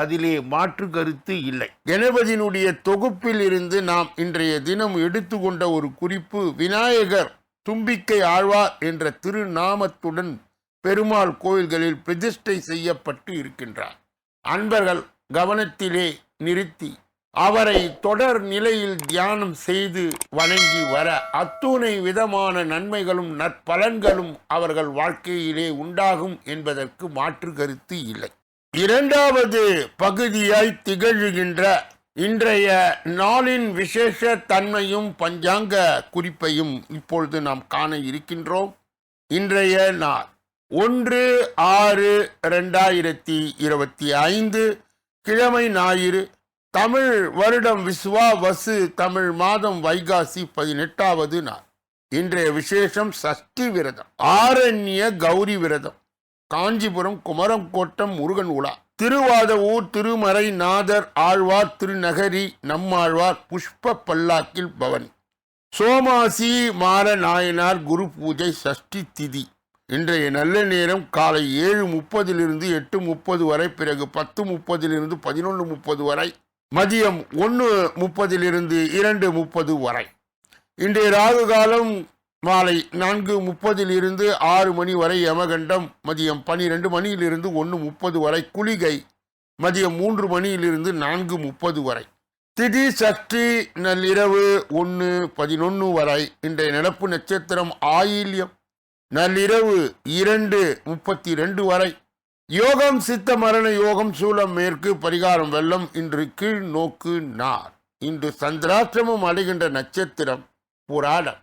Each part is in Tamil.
அதிலே மாற்று கருத்து இல்லை. கணபதியினுடைய தொகுப்பில் இருந்து நாம் இன்றைய தினம் எடுத்துக்கொண்ட ஒரு குறிப்பு விநாயகர் தும்பிக்கை ஆழ்வார் என்ற திருநாமத்துடன் பெருமாள் கோயில்களில் பிரதிஷ்டை செய்யப்பட்டு இருக்கின்றார். அன்பர்கள் கவனத்திலே நிறுத்தி அவரை தொடர் நிலையில் தியானம் செய்து வணங்கி வர அத்துணை விதமான நன்மைகளும் நற்பலன்களும் அவர்கள் வாழ்க்கையிலே உண்டாகும் என்பதற்கு மாற்று கருத்து இல்லை. இரண்டாவது பகுதியாய் திகழ்கின்ற இன்றைய நாளின் விசேஷ தன்மையும் பஞ்சாங்க குறிப்பையும் இப்பொழுது நாம் காண இருக்கின்றோம். இன்றைய நாள் ஒன்று ஆறு ரெண்டாயிரத்தி இருபத்தி ஐந்து கிழமை ஞாயிறு தமிழ் வருடம் விஸ்வா வசு தமிழ் மாதம் வைகாசி பதினெட்டாவது நாள். இன்றைய விசேஷம் சஷ்டி விரதம் ஆரண்ய கௌரி விரதம். காஞ்சிபுரம் குமரங்கோட்டம் முருகன் உலா. திருவாதவூர் திருமறை நாதர் ஆழ்வார் திருநகரி நம்மாழ்வார் புஷ்ப பல்லாக்கில் பவனி. சோமாசி மார நாயனார் குரு பூஜை சஷ்டி திதி. இன்றைய நல்ல நேரம் காலை ஏழு முப்பதிலிருந்து எட்டு முப்பது வரை பிறகு பத்து முப்பதிலிருந்து பதினொன்று முப்பது வரை மதியம் ஒன்று முப்பதிலிருந்து இரண்டு முப்பது வரை. இன்றைய ராகு காலம் மாலை நான்கு முப்பதிலிருந்து ஆறு மணி வரை யமகண்டம் மதியம் பனிரெண்டு மணியிலிருந்து ஒன்று முப்பது வரை குளிகை மதியம் மூன்று மணியிலிருந்து நான்கு முப்பது வரை. திதி சஷ்டி நள்ளிரவு ஒன்று பதினொன்று வரை. இன்றைய நடப்பு நட்சத்திரம் ஆயில்யம். நள்ளிரவு இரண்டு முப்பத்தி ரெண்டு வரை. யோகம் சித்த மரண யோகம் சூலம் மேற்கு பரிகாரம் வெள்ளம் இன்று கீழ் நோக்கு நார். இன்று சந்திராசிரமம் அடைகின்ற நட்சத்திரம் புராடம்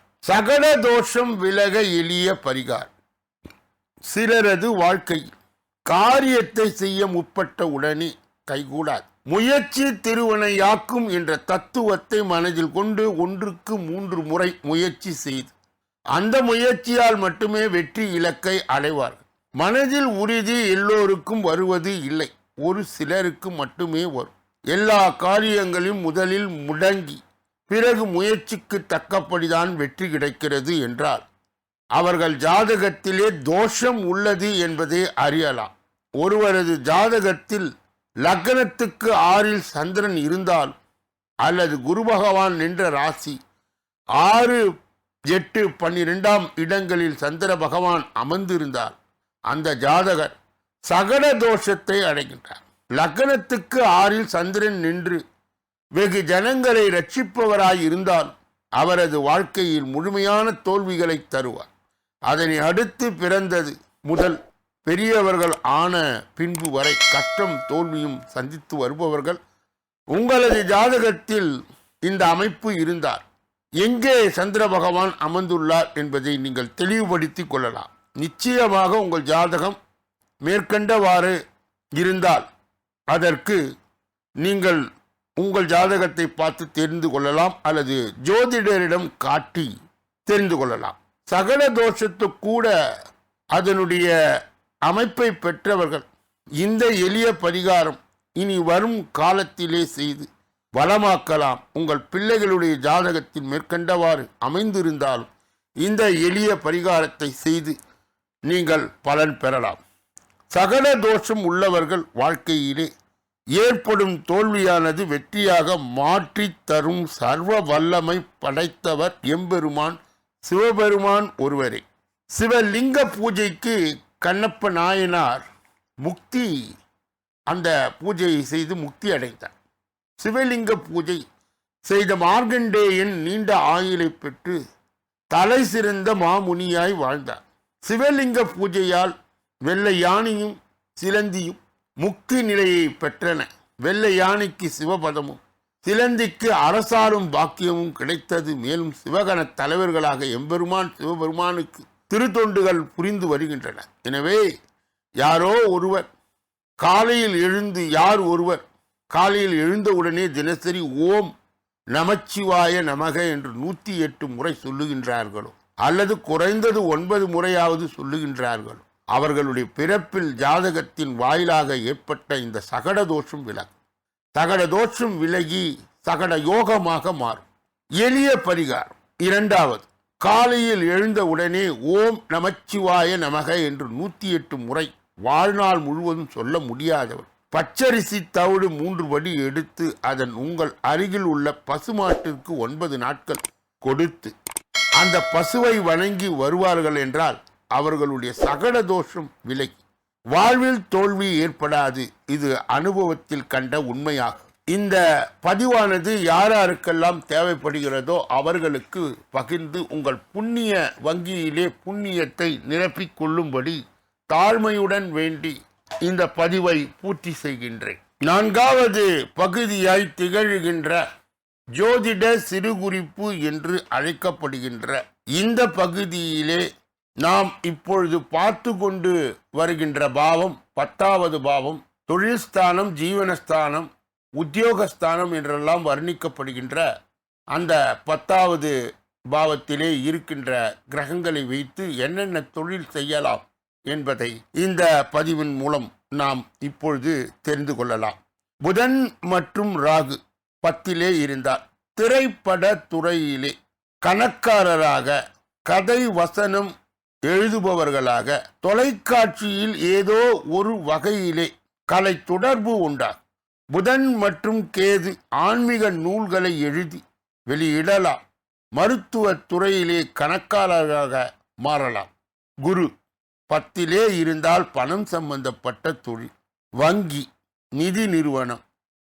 சகல தோஷம் விலக எளிய பரிகார். சிலரது வாழ்க்கை காரியத்தை செய்ய முற்பட்ட உடனே கைகூடாது. முயற்சி திருவனையாக்கும் என்ற தத்துவத்தை மனதில் கொண்டு ஒன்றுக்கு மூன்று முறை முயற்சி செய்து அந்த முயற்சியால் மட்டுமே வெற்றி இலக்கை அடைவார்கள். மனதில் உறுதி எல்லோருக்கும் வருவது இல்லை ஒரு சிலருக்கு மட்டுமே வரும். எல்லா காரியங்களையும் முதலில் முடங்கி பிறகு முயற்சிக்கு தக்கபடிதான் வெற்றி கிடைக்கிறது என்றால் அவர்கள் ஜாதகத்திலே தோஷம் உள்ளது என்பதை அறியலாம். ஒருவரது ஜாதகத்தில் லக்னத்துக்கு ஆறில் சந்திரன் இருந்தால் அல்லது குரு பகவான் நின்ற ராசி ஆறு எட்டு பன்னிரெண்டாம் இடங்களில் சந்திர பகவான் அமர்ந்திருந்தால் அந்த ஜாதகர் சகட தோஷத்தை அடைகின்றார். லக்னத்துக்கு ஆறில் சந்திரன் நின்று வெகு ஜனங்களை ரட்சிப்பவராய் இருந்தால் அவரது வாழ்க்கையில் முழுமையான தோல்விகளை தருவார். அதனை அடுத்து பிறந்தது முதல் பெரியவர்கள் ஆன பின்பு வரை கஷ்டம் தோல்வியும் சந்தித்து வருபவர்கள். உங்களது ஜாதகத்தில் இந்த அமைப்பு இருந்தார். எங்கே சந்திர பகவான் அமர்ந்துள்ளார் என்பதை நீங்கள் தெளிவுபடுத்திக் கொள்ளலாம். நிச்சயமாக உங்கள் ஜாதகம் மேற்கண்டவாறு இருந்தால் அதற்கு நீங்கள் உங்கள் ஜாதகத்தை பார்த்து தெரிந்து கொள்ளலாம் அல்லது ஜோதிடரிடம் காட்டி தெரிந்து கொள்ளலாம். சகல தோஷத்து கூட அதனுடைய அமைப்பை பெற்றவர்கள் இந்த எளிய பரிகாரம் இனி வரும் காலத்திலே செய்து வளமாக்கலாம். உங்கள் பிள்ளைகளுடைய ஜாதகத்தில் மேற்கண்டவாறு அமைந்திருந்தாலும் இந்த எளிய பரிகாரத்தை செய்து நீங்கள் பலன் பெறலாம். சகல தோஷம் உள்ளவர்கள் வாழ்க்கையிலே ஏற்படும் தோல்வியானது வெற்றியாக மாற்றித் தரும் சர்வ வல்லமை படைத்தவர் எம்பெருமான் சிவபெருமான் ஒருவரே. சிவலிங்க பூஜைக்கு கண்ணப்ப நாயனார் முக்தி அந்த பூஜையை செய்து முக்தி அடைந்தார். சிவலிங்க பூஜை செய்த மார்கண்டேயன் நீண்ட ஆயுளை பெற்று தலை சிறந்த மாமுனியாய் வாழ்ந்தார். சிவலிங்க பூஜையால் வெள்ளை யானையும் சிலந்தியும் முக்தி நிலையை பெற்றன. வெள்ளை யானைக்கு சிவபதமும் சிலந்திக்கு அரசாரும் பாக்கியமும் கிடைத்தது மேலும் சிவகண தலைவர்களாக எம்பெருமான் சிவபெருமானுக்கு திருத்தொண்டுகள் புரிந்து வருகின்றன. எனவே யாரோ ஒருவர் காலையில் எழுந்து யார் ஒருவர் காலையில் எழுந்தவுடனே தினசரி ஓம் நமச்சிவாய நமக என்று நூற்றி எட்டு முறை சொல்லுகின்றார்களோ அல்லது குறைந்தது ஒன்பது முறையாவது சொல்லுகின்றார்களோ அவர்களுடைய பிறப்பில் ஜாதகத்தின் வாயிலாக ஏற்பட்ட இந்த சகட தோஷம் விலகும். சகட தோஷம் விலகி சகட யோகமாக மாறும். எளிய பரிகாரம். இரண்டாவது காலையில் எழுந்த உடனே ஓம் நமச்சிவாய நமக என்று நூற்றி எட்டு முறை வாழ்நாள் முழுவதும் சொல்ல முடியாதவர். பச்சரிசி தவிடு மூன்று படி எடுத்து அதன் உங்கள் அருகில் உள்ள பசுமாட்டிற்கு ஒன்பது நாட்கள் கொடுத்து அந்த பசுவை வணங்கி வருவார்கள் என்றால் அவர்களுடைய சகல தோஷம் விலகி. வாழ்வில் தோல்வி ஏற்படாது. இது அனுபவத்தில் கண்ட உண்மையாகும். இந்த பதிவானது யாராருக்கெல்லாம் தேவைப்படுகிறதோ அவர்களுக்கு பகிர்ந்து உங்கள் புண்ணிய வங்கியிலே புண்ணியத்தை நிரப்பிக் கொள்ளும்படி தாழ்மையுடன் வேண்டி இந்த பதிவை பூர்த்தி செய்கின்றேன். நான்காவது பகுதியாய் திகழ்கின்ற ஜோதிட சிறுகுறிப்பு என்று அழைக்கப்படுகின்ற இந்த பகுதியிலே நாம் இப்பொழுது பார்த்து கொண்டு வருகின்ற பாவம் பத்தாவது பாவம் தொழில்ஸ்தானம் ஜீவனஸ்தானம் உத்தியோகஸ்தானம் என்றெல்லாம் வர்ணிக்கப்படுகின்ற அந்த பத்தாவது பாவத்திலே இருக்கின்ற கிரகங்களை வைத்து என்னென்ன தொழில் செய்யலாம் என்பதை இந்த பதிவின் மூலம் நாம் இப்பொழுது தெரிந்து கொள்ளலாம். புதன் மற்றும் ராகு பத்திலே இருந்தார். திரைப்பட துறையிலே கணக்காரராக கதை வசனம் எழுதுபவர்களாக தொலைக்காட்சியில் ஏதோ ஒரு வகையிலே கலை தொடர்பு உண்டார். புதன் மற்றும் கேது ஆன்மீக நூல்களை எழுதி வெளியிடலாம். மருத்துவ துறையிலே கணக்காளராக மாறலாம். குரு பத்திலே இருந்தால் பணம் சம்பந்தப்பட்ட தொழில் வங்கி நிதி நிறுவனம்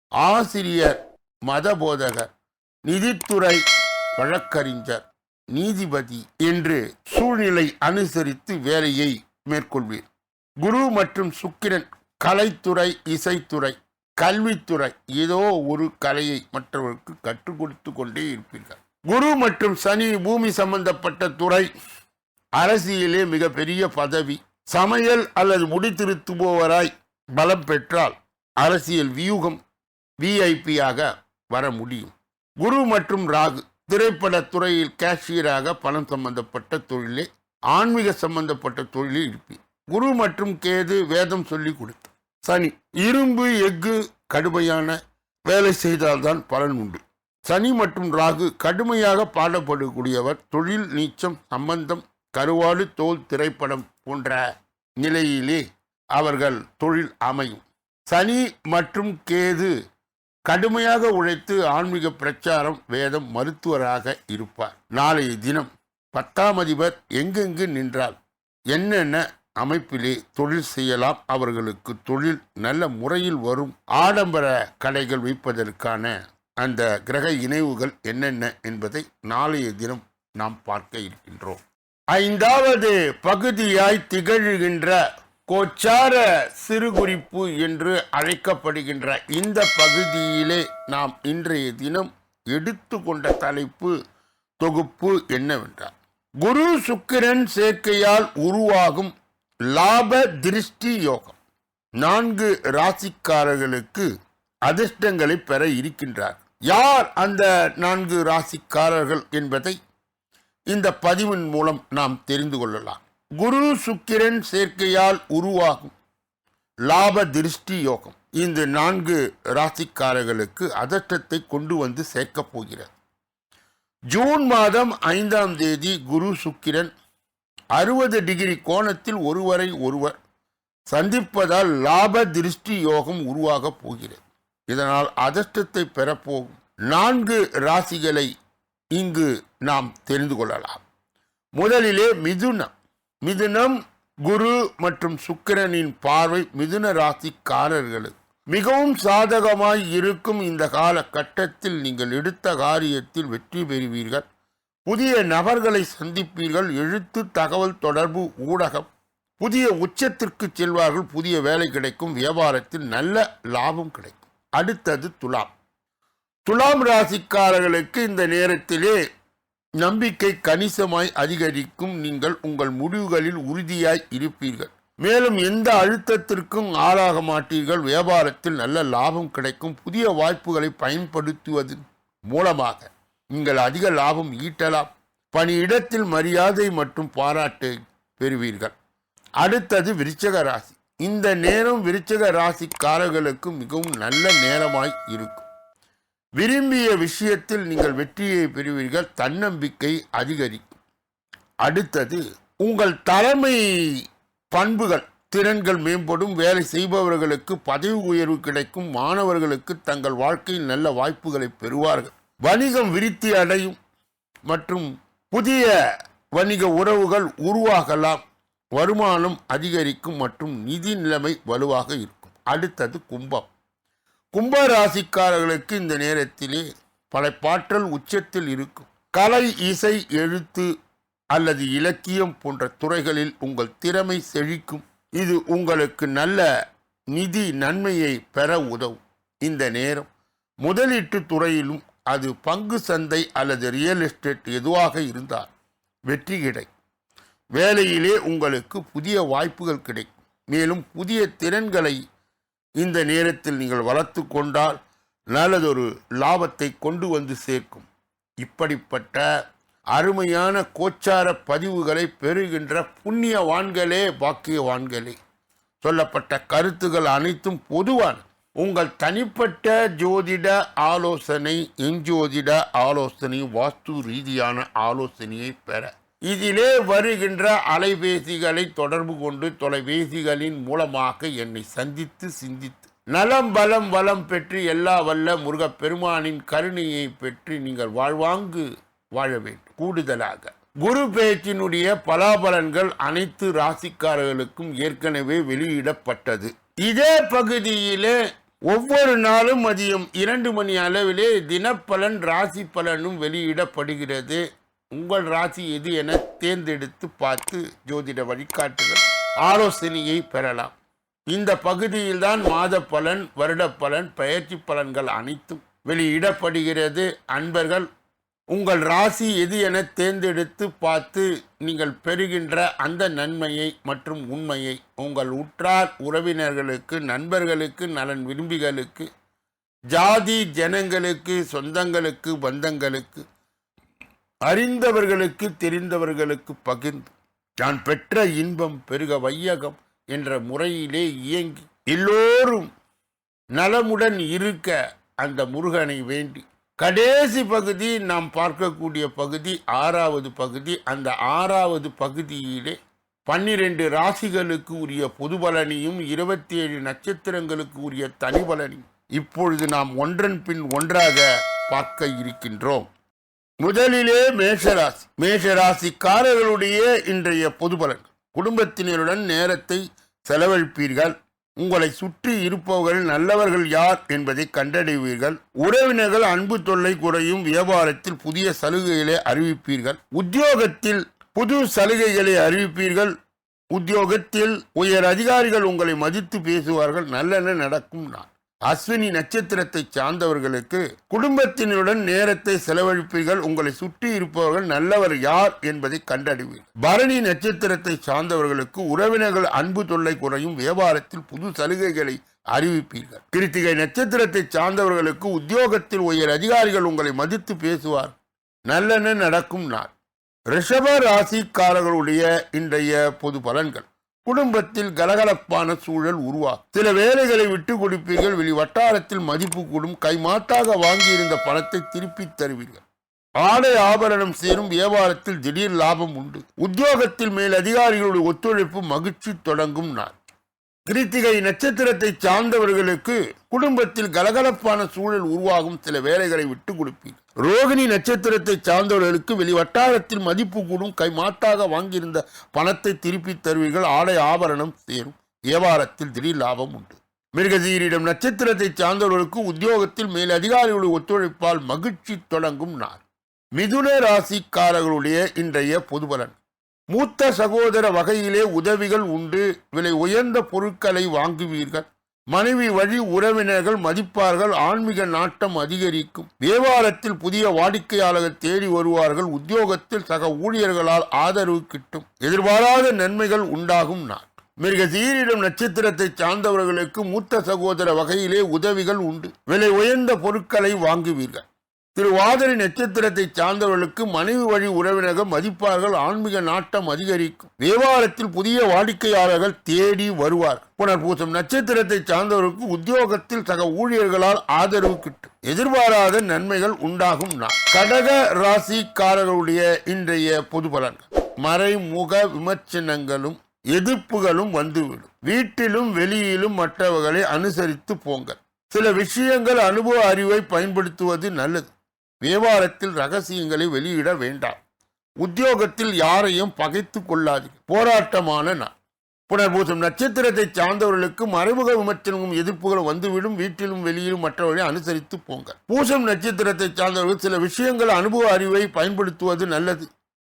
ஆசிரியர் மதபோதகர் நிதித்துறை வழக்கறிஞர் நீதிபதி என்று சூழ்நிலை அனுசரித்து வேலையை மேற்கொள்வீர் குரு மற்றும் சுக்கிரன் கலைத்துறை இசைத்துறை கல்வித்துறை ஏதோ ஒரு கலையை மற்றவர்களுக்கு கற்றுக் கொடுத்து கொண்டே இருப்பீர்கள். குரு மற்றும் சனி பூமி சம்பந்தப்பட்ட துறை அரசியலே மிகப்பெரிய பதவி. சமையல் அல்லது முடித்திருத்துபவராய் பலம் பெற்றால் அரசியல் வியூகம் விஐபியாக வர முடியும். குரு மற்றும் ராகு திரைப்பட துறையில் கேஷியராக பணம் சம்பந்தப்பட்ட தொழிலே ஆன்மீக சம்பந்தப்பட்ட தொழிலில் இருப்பேன். குரு மற்றும் கேது வேதம் சொல்லி கொடுத்து சனி இரும்பு எஃகு கடுமையான வேலை செய்தால்தான் பலன் உண்டு. சனி மற்றும் ராகு கடுமையாக பாடப்படக்கூடியவர் தொழில் நீச்சம் சம்பந்தம் கருவாடு தோல் திரைப்படம் போன்ற நிலையிலே அவர்கள் தொழில் அமையும். சனி மற்றும் கேது கடுமையாக உழைத்து ஆன்மீக பிரச்சாரம் வேதம் மருத்துவராக இருப்பார். நாளைய தினம் பத்தாம் அதிபர் எங்கெங்கு நின்றால் என்னென்ன அமைப்பிலே தொழில் செய்யலாம் அவர்களுக்கு தொழில் நல்ல முறையில் வரும் ஆடம்பர கடைகள் வைப்பதற்கான அந்த கிரக இணைவுகள் என்னென்ன என்பதை நாளைய தினம் நாம் பார்க்க இருக்கின்றோம். ஐந்தாவது பகுதியாய் திகழ்கின்ற கோச்சார சிறுகுறிப்பு என்று அழைக்கப்படுகின்ற இந்த பகுதியிலே நாம் இன்றைய தினம் எடுத்துக்கொண்ட தலைப்பு தொகுப்பு என்னவென்றால் குரு சுக்கிரன் சேர்க்கையால் உருவாகும் லாப திருஷ்டி யோகம். நான்கு ராசிக்காரர்களுக்கு அதிர்ஷ்டங்களை பெற இருக்கின்றார். யார் அந்த நான்கு ராசிக்காரர்கள் என்பதை இந்த பதிவின் மூலம் நாம் தெரிந்து கொள்ளலாம். குரு சுக்கிரன் சேர்க்கையால் உருவாகும். லாப திருஷ்டி யோகம். இந்த நான்கு ராசிக்காரர்களுக்கு அதிர்ஷ்டத்தை கொண்டு வந்து சேர்க்கப் போகிறது. ஜூன் மாதம் ஐந்தாம் தேதி குரு சுக்கிரன் அறுபது டிகிரி கோணத்தில் ஒருவரை ஒருவர் சந்திப்பதால் லாப திருஷ்டி யோகம் உருவாகப் போகிறது. இதனால் அதிர்ஷ்டத்தை பெறப்போகும் நான்கு ராசிகளை இங்கு நாம் தெரிந்து கொள்ளலாம். முதலிலே மிதுனம். மிதுனம் குரு மற்றும் சுக்கிரனின் பார்வை மிதுன ராசிக்காரர்களுக்கு மிகவும் சாதகமாய் இருக்கும் இந்த காலகட்டத்தில் நீங்கள் எடுத்த காரியத்தில் வெற்றி பெறுவீர்கள். புதிய நபர்களை சந்திப்பீர்கள். எழுத்து தகவல் தொடர்பு ஊடகம். புதிய உச்சத்திற்கு செல்வார்கள். புதிய வேலை கிடைக்கும். வியாபாரத்தில் நல்ல லாபம் கிடைக்கும். அடுத்தது துலாம். துலாம் ராசிக்காரர்களுக்கு இந்த நேரத்திலே நம்பிக்கை கணிசமாய் அதிகரிக்கும் நீங்கள் உங்கள் முடிவுகளில் உறுதியாய் இருப்பீர்கள். மேலும் எந்த அழுத்தத்திற்கும் ஆளாக மாட்டீர்கள். வியாபாரத்தில் நல்ல லாபம் கிடைக்கும். புதிய வாய்ப்புகளை பயன்படுத்துவதன் மூலமாக நீங்கள் அதிக லாபம் ஈட்டலாம். பணியிடத்தில் மரியாதை மற்றும் பாராட்டு பெறுவீர்கள். அடுத்தது விருச்சக ராசி. இந்த நேரம் விருச்சக ராசிக்காரர்களுக்கு மிகவும் நல்ல நேரமாய் இருக்கும். விரும்பிய விஷயத்தில் நீங்கள் வெற்றியை பெறுவீர்கள். தன்னம்பிக்கை அதிகரிக்கும் அடுத்தது உங்கள் தலைமை பண்புகள் திறன்கள் மேம்படும். வேலை செய்பவர்களுக்கு பதவி உயர்வு கிடைக்கும். மாணவர்களுக்கு தங்கள் வாழ்க்கையில் நல்ல வாய்ப்புகளை பெறுவார்கள். வணிகம் விருத்தி அடையும் மற்றும் புதிய வணிக உறவுகள் உருவாகலாம். வருமானம் அதிகரிக்கும் மற்றும் நிதி நிலைமை வலுவாக இருக்கும். அடுத்தது கும்பம். கும்ப ராசிக்காரர்களுக்கு இந்த நேரத்திலே படைப்பாற்றல் உச்சத்தில் இருக்கும். கலை இசை எழுத்து அல்லது இலக்கியம் போன்ற துறைகளில் உங்கள் திறமை செழிக்கும். இது உங்களுக்கு நல்ல நிதி நன்மையை பெற உதவும். இந்த நேரம் முதலீட்டு துறையிலும் அது பங்கு சந்தை அல்லது ரியல் எஸ்டேட் எதுவாக இருந்தால் வெற்றி கிடை வேலையிலே உங்களுக்கு புதிய வாய்ப்புகள் கிடைக்கும். மேலும் புதிய திறன்களை இந்த நேரத்தில் நீங்கள் வளர்த்து கொண்டால் நல்லதொரு லாபத்தை கொண்டு வந்து சேர்க்கும். இப்படிப்பட்ட அருமையான கோச்சார பதிவுகளை பெறுகின்ற புண்ணியவான்களே பாக்கியவான்களே சொல்லப்பட்ட கருத்துகள் அனைத்தும் பொதுவான உங்கள் தனிப்பட்ட ஜோதிட ஆலோசனை எஞ்சோதிட ஆலோசனை வாஸ்து ரீதியான ஆலோசனையை பெற. இதிலே வருகின்ற அலைபேசிகளை தொடர்பு கொண்டு தொலைபேசிகளின் மூலமாக என்னை சந்தித்து சிந்தித்து நலம் பலம் வளம் பெற்று எல்லா வல்ல முருகப்பெருமானின் கருணையை பெற்று நீங்கள் வாழ்வாங்கு வாழ வேண்டும். கூடுதலாக குரு பேச்சினுடைய பலாபலன்கள் அனைத்து ராசிக்காரர்களுக்கும் ஏற்கனவே வெளியிடப்பட்டது. இதே பகுதியிலே ஒவ்வொரு நாளும் மதியம் இரண்டு மணி அளவிலே தினப்பலன் ராசி பலனும் வெளியிடப்படுகிறது. உங்கள் ராசி எது என தேர்ந்தெடுத்து பார்த்து ஜோதிட வழிகாட்டுதல் ஆலோசனையை பெறலாம். இந்த பகுதியில்தான் மாத பலன் வருட பலன் பயிற்சி பலன்கள் அனைத்தும் வெளியிடப்படுகிறது. அன்பர்கள் உங்கள் ராசி எது என தேர்ந்தெடுத்து பார்த்து நீங்கள் பெறுகின்ற அந்த நன்மையை மற்றும் உண்மையை உங்கள் உற்றார் உறவினர்களுக்கு நண்பர்களுக்கு நலன் விரும்பிகளுக்கு ஜாதி ஜனங்களுக்கு சொந்தங்களுக்கு பந்தங்களுக்கு அறிந்தவர்களுக்கு தெரிந்தவர்களுக்கு பகிர்ந்து நான் பெற்ற இன்பம் பெருக வையகம் என்ற முறையிலே இயங்கி எல்லோரும் நலமுடன் இருக்க அந்த முருகனை வேண்டி கடைசி பகுதி நாம் பார்க்கக்கூடிய பகுதி ஆறாவது பகுதி அந்த ஆறாவது பகுதியிலே பன்னிரண்டு ராசிகளுக்கு உரிய பொது பலனையும் இருபத்தி ஏழு நட்சத்திரங்களுக்கு உரிய தனி பலனையும் இப்பொழுது நாம் ஒன்றன் பின் ஒன்றாக பார்க்க இருக்கின்றோம். முதலிலே மேஷராசி மேஷராசிக்காரர்களுடைய இன்றைய பொது பலன் குடும்பத்தினருடன் நேரத்தை செலவழிப்பீர்கள். உங்களை சுற்றி இருப்பவர்கள் நல்லவர்கள் யார் என்பதை கண்டறிவீர்கள் உறவினர்கள் அன்பு தொல்லை குறையும் வியாபாரத்தில் புதிய சலுகைகளை அறிவிப்பீர்கள். உத்தியோகத்தில் புது சலுகைகளை அறிவிப்பீர்கள். உத்தியோகத்தில் உயர் அதிகாரிகள் உங்களை மதித்து பேசுவார்கள். நல்லெண்ண நடக்கும் நான் அஸ்வினி நட்சத்திரத்தை சார்ந்தவர்களுக்கு குடும்பத்தினருடன் நேரத்தை செலவழிப்பீர்கள். உங்களை சுற்றி இருப்பவர்கள் நல்லவர் யார் என்பதை கண்டறிவீர்கள் பரணி நட்சத்திரத்தை சார்ந்தவர்களுக்கு உறவினர்கள் அன்பு தொல்லை குறையும் வியாபாரத்தில் புது சலுகைகளை அறிவிப்பீர்கள். கிருத்திகை நட்சத்திரத்தை சார்ந்தவர்களுக்கு உத்தியோகத்தில் உயர் அதிகாரிகள் உங்களை மதித்து பேசுவார். நல்லெண்ண நடக்கும் நாள். ரிஷப ராசிக்காரர்களுடைய இன்றைய பொது பலன்கள். குடும்பத்தில் கலகலப்பான சூழல் உருவாகும் சில வேலைகளை விட்டு கொடுப்பீர்கள் வெளி வட்டாரத்தில் மதிப்பு கூடும் கைமாட்டாக வாங்கியிருந்த பணத்தை திருப்பி தருவீர்கள். ஆடை ஆபரணம் சேரும் வியாபாரத்தில் திடீர் லாபம் உண்டு. உத்தியோகத்தில் மேல் அதிகாரிகளுடைய ஒத்துழைப்பு மகிழ்ச்சி தொடங்கும் நாள். கிருத்திகை நட்சத்திரத்தை சார்ந்தவர்களுக்கு குடும்பத்தில் கலகலப்பான சூழல் உருவாகும் சில வேலைகளை விட்டு கொடுப்பீர். ரோகிணி நட்சத்திரத்தை சார்ந்தவர்களுக்கு வெளி வட்டாரத்தில் மதிப்பு கூடும் கை மாட்டாக வாங்கியிருந்த பணத்தை திருப்பித் தருவீர்கள் ஆடை ஆபரணம் சேரும் வியாபாரத்தில் திடீர் லாபம் உண்டு. மிருகசீரிடம் நட்சத்திரத்தை சார்ந்தவர்களுக்கு உத்தியோகத்தில் மேல் அதிகாரிகளுடைய ஒத்துழைப்பால் மகிழ்ச்சி தொடங்கும் நாள். மிதுன ராசிக்காரர்களுடைய இன்றைய பொதுபலன். மூத்த சகோதர வகையிலே உதவிகள் உண்டு. விலை உயர்ந்த பொருட்களை வாங்குவீர்கள். மனைவி வழி உறவினர்கள் மதிப்பார்கள். ஆன்மீக நாட்டம் அதிகரிக்கும். வியாபாரத்தில் புதிய வாடிக்கையாளர்கள் தேடி வருவார்கள். உத்தியோகத்தில் சக ஊழியர்களால் ஆதரவு கிட்டும். எதிர்பாராத நன்மைகள் உண்டாகும் நாள். மிக சீரிடம் நட்சத்திரத்தை சார்ந்தவர்களுக்கு மூத்த சகோதர வகையிலே உதவிகள் உண்டு. விலை உயர்ந்த பொருட்களை வாங்குவீர்கள். திருவாதிரை நட்சத்திரத்தை சார்ந்தவர்களுக்கு மனைவி வழி உறவினர்கள் மதிப்பார்கள் ஆன்மீக நாட்டம் அதிகரிக்கும். வியாபாரத்தில் புதிய வாடிக்கையாளர்கள் தேடி வருவார். புனர்பூசம் நட்சத்திரத்தை சார்ந்தவர்களுக்கு உத்தியோகத்தில் சக ஊழியர்களால் ஆதரவு கிட்டும். எதிர்பாராத நன்மைகள் உண்டாகும் நாள். கடக ராசிக்காரர்களுடைய இன்றைய பொது பலன்கள் மறைமுக விமர்சனங்களும் எதிர்ப்புகளும் வந்துவிடும். வீட்டிலும் வெளியிலும் மற்றவர்களை அனுசரித்து போங்கள். சில விஷயங்கள் அனுபவ அறிவை பயன்படுத்துவது நல்லது. வியாபாரத்தில் ரகசியங்களை வெளியிட வேண்டாம். உத்தியோகத்தில் யாரையும் பகைத்து கொள்ளாதீர்கள் போராட்டமான நாள். புனர்பூசம் நட்சத்திரத்தை சார்ந்தவர்களுக்கு மறைமுக விமர்சனமும் எதிர்ப்புகள் வந்துவிடும். வீட்டிலும் வெளியிலும் மற்றவர்களை அனுசரித்து போங்க பூசம் நட்சத்திரத்தை சார்ந்தவர்கள் சில விஷயங்கள் அனுபவ அறிவை பயன்படுத்துவது நல்லது.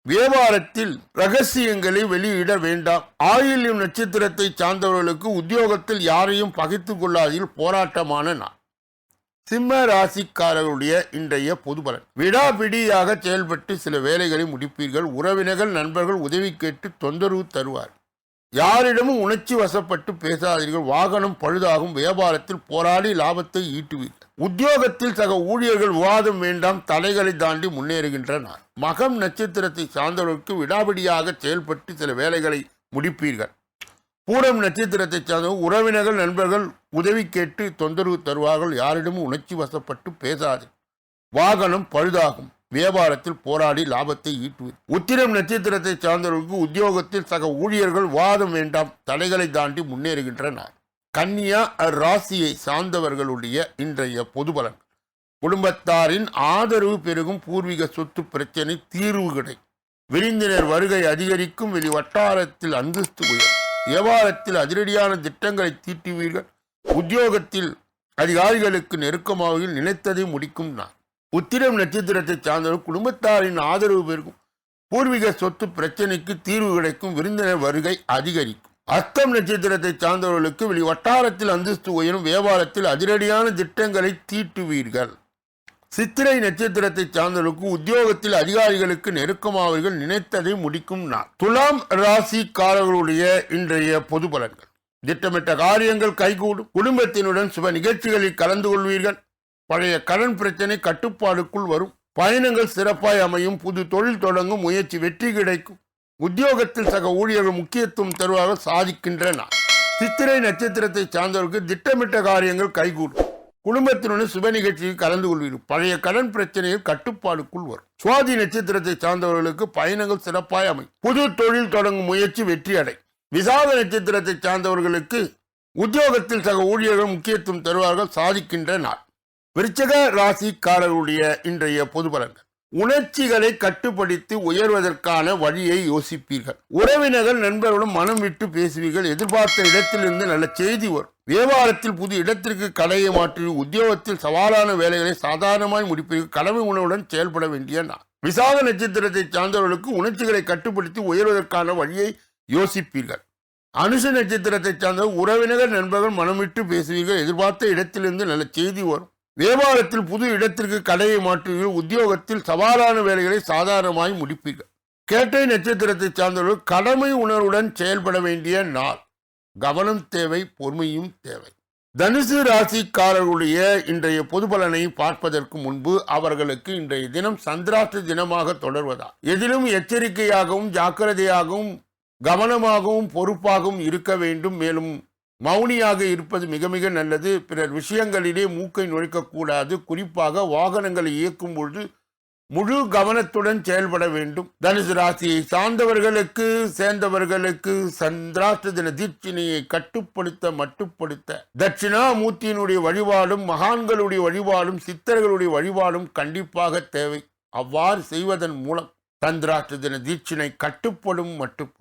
வியாபாரத்தில் ரகசியங்களை வெளியிட வேண்டாம். ஆயில்யம் நட்சத்திரத்தை சார்ந்தவர்களுக்கு உத்தியோகத்தில் யாரையும் பகைத்து கொள்ளாதீர்கள் போராட்டமான நான் சிம்ம ராசிக்காரர்களுடைய இன்றைய பொதுபலன். விடாபிடியாக செயல்பட்டு சில வேலைகளை முடிப்பீர்கள். உறவினர்கள் நண்பர்கள் உதவி கேட்டு தொந்தரவு தருவார். யாரிடமும் உணர்ச்சி வசப்பட்டு பேசாதீர்கள். வாகனம் பழுதாகும். வியாபாரத்தில் போராடி லாபத்தை ஈட்டுவீர்கள் உத்தியோகத்தில் சக ஊழியர்கள் விவாதம் வேண்டாம். தடைகளை தாண்டி முன்னேறுகின்றனர் மகம் நட்சத்திரத்தை சார்ந்தவர்களுக்கு விடாபிடியாக செயல்பட்டு சில வேலைகளை முடிப்பீர்கள். பூரம் நட்சத்திரத்தை சார்ந்த உறவினர்கள் நண்பர்கள் உதவி கேட்டு தொந்தரவு தருவார்கள். யாரிடமும் உணர்ச்சி வசப்பட்டு பேசாது. வாகனம் பழுதாகும். வியாபாரத்தில் போராடி லாபத்தை ஈட்டுவது உத்திரம் நட்சத்திரத்தை சார்ந்தவர்களுக்கு உத்தியோகத்தில் சக ஊழியர்கள் வாதம் வேண்டாம் தடைகளை தாண்டி முன்னேறுகின்றனர். கன்னியா ராசியை சார்ந்தவர்களுடைய இன்றைய பொதுபலன் குடும்பத்தாரின் ஆதரவு பெருகும் பூர்வீக சொத்து பிரச்சனை தீர்வு கிடை விருந்தினர் வருகை அதிகரிக்கும். வெளி வட்டாரத்தில் அந்தஸ்து உயரும். வியாபாரத்தில் அதிரடியான திட்டங்களை தீட்டுவீர்கள். உத்தியோகத்தில் அதிகாரிகளுக்கு நெருக்கமாக நினைத்ததை முடிக்கும் நான். உத்திரம் நட்சத்திரத்தை சார்ந்தவர் குடும்பத்தாரின் ஆதரவு பெருகும். பூர்வீக சொத்து பிரச்சனைக்கு தீர்வு கிடைக்கும். விருந்தினர் வருகை அதிகரிக்கும். அஸ்தம் நட்சத்திரத்தை சார்ந்தவர்களுக்கு வெளி வட்டாரத்தில் அந்தஸ்து உயரும். வியாபாரத்தில் அதிரடியான திட்டங்களை தீட்டுவீர்கள். சித்திரை நட்சத்திரத்தை சார்ந்தவர்களுக்கு உத்தியோகத்தில் அதிகாரிகளுக்கு நெருக்கமாவர்கள் நினைத்ததை முடிக்கும் நாள். துலாம் ராசிக்காரர்களுடைய இன்றைய பொது பலன்கள். திட்டமிட்ட காரியங்கள் கைகூடும். குடும்பத்தினுடன் சுப நிகழ்ச்சிகளில் கலந்து கொள்வீர்கள். பழைய கடன் பிரச்சனை கட்டுப்பாடுக்குள் வரும். பயணங்கள் சிறப்பாய் அமையும். புது தொழில் தொடங்கும். முயற்சி வெற்றி கிடைக்கும். உத்தியோகத்தில் சக ஊழியர்கள் முக்கியத்துவம் தருவாக சாதிக்கின்றன சித்திரை நட்சத்திரத்தை சார்ந்தவர்களுக்கு திட்டமிட்ட காரியங்கள் கைகூடும். குடும்பத்தினுடன் சுப நிகழ்ச்சியில் கலந்து கொள்வீர்கள். பழைய கடன் பிரச்சனையில் கட்டுப்பாடுக்குள் வரும். சுவாதி நட்சத்திரத்தை சார்ந்தவர்களுக்கு பயணங்கள் சிறப்பாய் அமையும். புது தொழில் தொடங்கும் முயற்சி வெற்றி அடை. விசாக நட்சத்திரத்தை சார்ந்தவர்களுக்கு உத்தியோகத்தில் சக ஊழியர்கள் முக்கியத்துவம் தருவார்கள் சாதிக்கின்ற நாள். விருச்சக ராசிக்காரர்களுடைய இன்றைய பொது பலன்கள். உணர்ச்சிகளை கட்டுப்படுத்தி உயர்வதற்கான வழியை யோசிப்பீர்கள். உறவினர்கள் நண்பர்களும் மனம் விட்டு பேசுவீர்கள். எதிர்பார்த்த இடத்திலிருந்து நல்ல செய்தி வரும். வியாபாரத்தில் புது இடத்திற்கு கடையை மாற்றி உத்தியோகத்தில் சவாலான வேலைகளை சாதாரணமாய் முடிப்பீர்கள். கடமை உணவுடன் செயல்பட வேண்டிய நான் விசாக நட்சத்திரத்தை சார்ந்தவர்களுக்கு உணர்ச்சிகளை கட்டுப்படுத்தி உயர்வதற்கான வழியை யோசிப்பீர்கள். அனுச நட்சத்திரத்தை சார்ந்த உறவினர்கள் நண்பர்கள் மனமிட்டு பேசுவீர்கள். எதிர்பார்த்த இடத்திலிருந்து நல்ல செய்தி வரும். வியாபாரத்தில் புது இடத்திற்கு கடையை மாற்றுவீர்கள் உத்தியோகத்தில் சவாலான வேலைகளை சாதாரணமாய் முடிப்பீர்கள். கேட்டை நட்சத்திரத்தை சார்ந்தவர்கள் கடமை உணர்வுடன் செயல்பட வேண்டிய நாள். கவனம் தேவை பொறுமையும் தேவை. தனுசு ராசிக்காரர்களுடைய இன்றைய பொது பலனை பார்ப்பதற்கு முன்பு அவர்களுக்கு இன்றைய தினம் சந்திராஷ்ட தினமாக தொடர்வதால் எதிலும் எச்சரிக்கையாகவும் ஜாக்கிரதையாகவும் கவனமாகவும் பொறுப்பாகவும் இருக்க வேண்டும். மேலும் மௌனியாக இருப்பது மிக மிக நல்லது. பிறர் விஷயங்களிலே மூக்கை நுழைக்கக்கூடாது. குறிப்பாக வாகனங்களை இயக்கும் பொழுது முழு கவனத்துடன் செயல்பட வேண்டும். தனுசு ராசியை சார்ந்தவர்களுக்கு சேர்ந்தவர்களுக்கு சந்திராஷ்ட தின தீட்சினையை கட்டுப்படுத்த மட்டுப்படுத்த. தட்சிணாமூர்த்தியினுடைய வழிபாடும் மகான்களுடைய வழிபாடும் சித்தர்களுடைய வழிபாடும் கண்டிப்பாக தேவை. அவ்வாறு செய்வதன் மூலம் சந்திராஷ்ட தின தீட்சினை கட்டுப்படும் மட்டுப்படும்.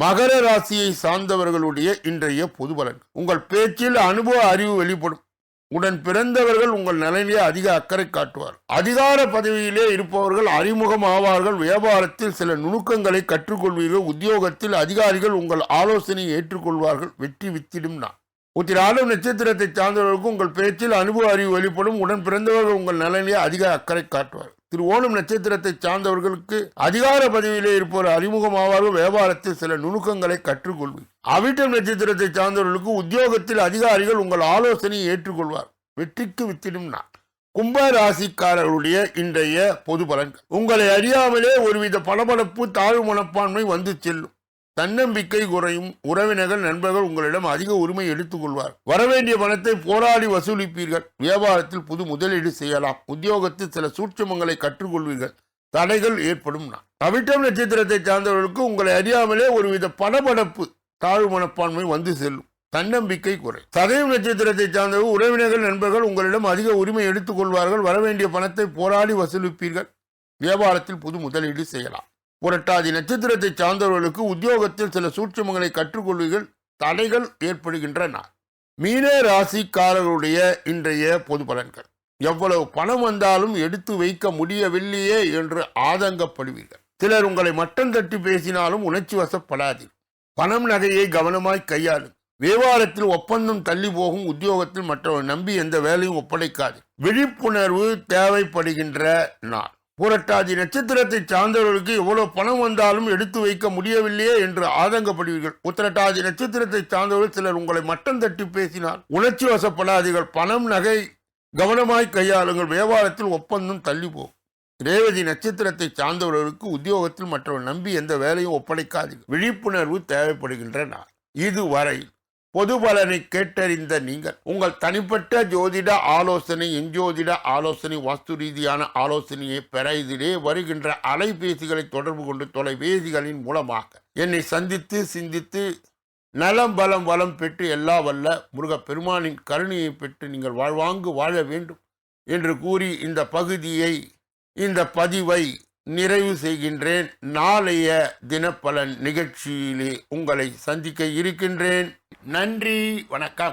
மகர ராசியை சார்ந்தவர்களுடைய இன்றைய பொது பலன். உங்கள் பேச்சில் அனுபவ அறிவு வெளிப்படும். உடன் பிறந்தவர்கள் உங்கள் நலனிலே அதிக அக்கறை காட்டுவார். அதிகார பதவியிலே இருப்பவர்கள் அறிமுகம் ஆவார்கள். வியாபாரத்தில் சில நுணுக்கங்களை கற்றுக்கொள்வீர்கள். உத்தியோகத்தில் அதிகாரிகள் உங்கள் ஆலோசனையை ஏற்றுக்கொள்வார்கள். வெற்றி வித்திடும் நான் உத்திராடம் நட்சத்திரத்தை சார்ந்தவர்களுக்கு உங்கள் பேச்சில் அனுபவ அறிவு வெளிப்படும். உடன் பிறந்தவர்கள் உங்கள் நலனிலே அதிக அக்கறை காட்டுவார். திரு ஓணம் நட்சத்திரத்தை சார்ந்தவர்களுக்கு அதிகார பதவியிலே இருப்பவர் அறிமுகமாவார்கள். வியாபாரத்தில் சில நுணுக்கங்களை கற்றுக்கொள்வீர் அவிட்டம் நட்சத்திரத்தை சார்ந்தவர்களுக்கு உத்தியோகத்தில் அதிகாரிகள் உங்கள் ஆலோசனையை ஏற்றுக்கொள்வார். வெற்றிக்கு வித்திடும் நான் கும்ப ராசிக்காரர்களுடைய இன்றைய பொது பலன்கள். உங்களை அறியாமலே ஒருவித பளபளப்பு தாழ்வு மனப்பான்மை வந்து செல்லும். தன்னம்பிக்கை குறையும் உறவினர்கள் நண்பர்கள் உங்களிடம் அதிக உரிமை எடுத்துக்கொள்வார் வரவேண்டிய பணத்தை போராடி வசூலிப்பீர்கள். வியாபாரத்தில் புது முதலீடு செய்யலாம். உத்தியோகத்தில் சில சூட்சமங்களை கற்றுக்கொள்வீர்கள். தடைகள் ஏற்படும் நான் அவிட்டம் நட்சத்திரத்தை சார்ந்தவர்களுக்கு உங்களை அறியாமலே ஒருவித படபடப்பு தாழ்வு மனப்பான்மை வந்து செல்லும். தன்னம்பிக்கை குறை. சதயம் நட்சத்திரத்தை சார்ந்தவர்கள் உறவினர்கள் நண்பர்கள் உங்களிடம் அதிக உரிமை எடுத்துக்கொள்வார்கள் வரவேண்டிய பணத்தை போராடி வசூலிப்பீர்கள். வியாபாரத்தில் புது முதலீடு செய்யலாம். புரட்டாதி நட்சத்திரத்தை சார்ந்தவர்களுக்கு உத்தியோகத்தில் சில சூட்சமங்களை கற்றுக்கொள்வீர்கள். தடைகள் ஏற்படுகின்றன. மீன ராசிக்காரர்களுடைய இன்றைய பொது பலன்கள். எவ்வளவு பணம் வந்தாலும் எடுத்து வைக்க முடியவில்லையே என்று ஆதங்கப்படுவீர்கள். சிலர் உங்களை மட்டம் தட்டி பேசினாலும் உணர்ச்சி வசப்படாதீர். பணம் நகையை கவனமாய் கையாளும். வியாபாரத்தில் ஒப்பந்தம் தள்ளி போகும் உத்தியோகத்தில் மற்றவர் நம்பி எந்த வேலையும் ஒப்படைக்காது விழிப்புணர்வு தேவைப்படுகின்ற நாள். புரட்டாதி நட்சத்திரத்தை சார்ந்தவர்களுக்கு எவ்வளவு பணம் வந்தாலும் எடுத்து வைக்க முடியவில்லையே என்று ஆதங்கப்படுவீர்கள். உத்திரட்டாதி நட்சத்திரத்தை சார்ந்தவர்கள் சிலர் உங்களை மட்டம் தட்டி பேசினால் உணர்ச்சி வசப்படாதீர்கள். பணம் நகை கவனமாய் கையாளுங்கள். வியாபாரத்தில் ஒப்பந்தம் தள்ளி போகும் ரேவதி நட்சத்திரத்தை சார்ந்தவர்களுக்கு உத்தியோகத்தில் மற்றவர் நம்பி எந்த வேலையும் ஒப்படைக்காதீர்கள். விழிப்புணர்வு தேவைப்படுகின்ற நாள் இதுவரை பொது பலனை கேட்டறிந்த நீங்கள் உங்கள் தனிப்பட்ட ஜோதிட ஆலோசனை எஞ்சோதிட ஆலோசனை வாஸ்து ரீதியான ஆலோசனையை பெற இதிலே வருகின்ற அலைபேசிகளை தொடர்பு கொண்டு தொலைபேசிகளின் மூலமாக என்னை சந்தித்து சிந்தித்து நலம் பலம் வளம் பெற்று எல்லா வல்ல முருக பெருமானின் கருணையை பெற்று நீங்கள் வாழ்வாங்கு வாழ வேண்டும் என்று கூறி இந்த பகுதியை இந்த பதிவை நிறைவு செய்கின்றேன். நாளைய தினப்பலன் நிகழ்ச்சியிலே உங்களை சந்திக்க இருக்கின்றேன். நன்றி வணக்கம்.